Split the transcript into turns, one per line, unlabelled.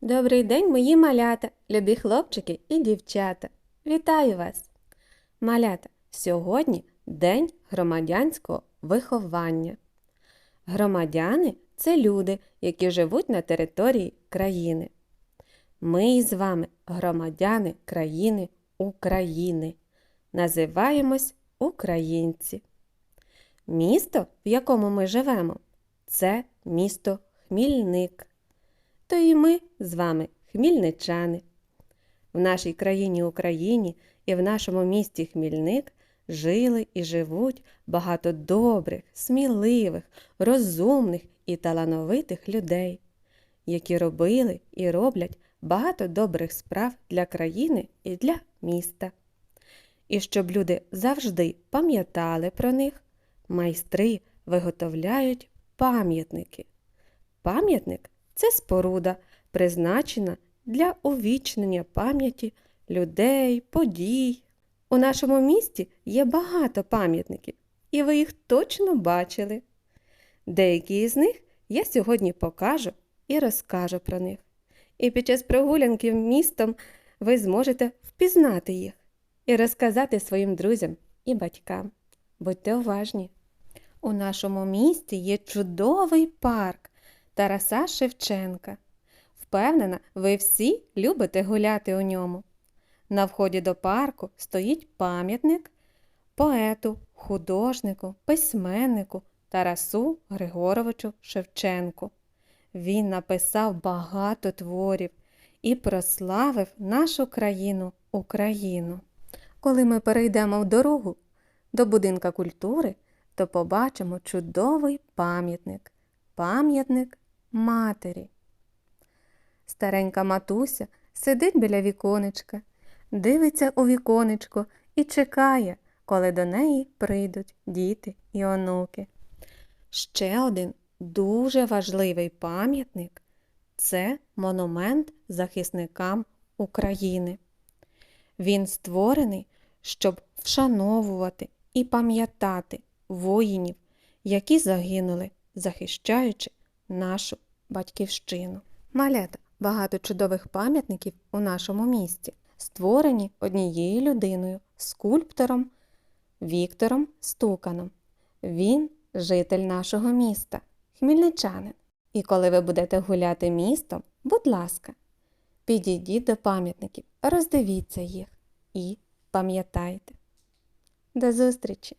Добрий день, мої малята, любі хлопчики і дівчата. Вітаю вас! Малята, сьогодні День громадянського виховання. Громадяни це люди, які живуть на території країни. Ми із вами громадяни країни України. Називаємось українці. Місто, в якому ми живемо, це місто Хмільник. То і ми з вами хмільничани. В нашій країні Україні і в нашому місті Хмільник жили і живуть багато добрих, сміливих, розумних і талановитих людей, які робили і роблять багато добрих справ для країни і для міста. І щоб люди завжди пам'ятали про них, майстри виготовляють пам'ятники. Пам'ятник це споруда, призначена для увічнення пам'яті людей, подій. У нашому місті є багато пам'ятників, і ви їх точно бачили. Деякі із них я сьогодні покажу і розкажу про них. І під час прогулянки містом ви зможете впізнати їх і розказати своїм друзям і батькам. Будьте уважні! У нашому місті є чудовий парк Тараса Шевченка. Впевнена, ви всі любите гуляти у ньому. На вході до парку стоїть пам'ятник поету, художнику, письменнику Тарасу Григоровичу Шевченку. Він написав багато творів і прославив нашу країну Україну. Коли ми перейдемо в дорогу до будинка культури, то побачимо чудовий пам'ятник пам'ятник матері. Старенька матуся сидить біля віконечка, дивиться у віконечко і чекає, коли до неї прийдуть діти і онуки. Ще один дуже важливий пам'ятник це монумент захисникам України. Він створений, щоб вшановувати і пам'ятати воїнів, які загинули, захищаючи нашу батьківщину. Малята багато чудових пам'ятників у нашому місті, створені однією людиною, скульптором Віктором Стуканом. Він житель нашого міста, хмельничанин. І коли ви будете гуляти містом, будь ласка, підійдіть до пам'ятників, роздивіться їх і пам'ятайте. До зустрічі!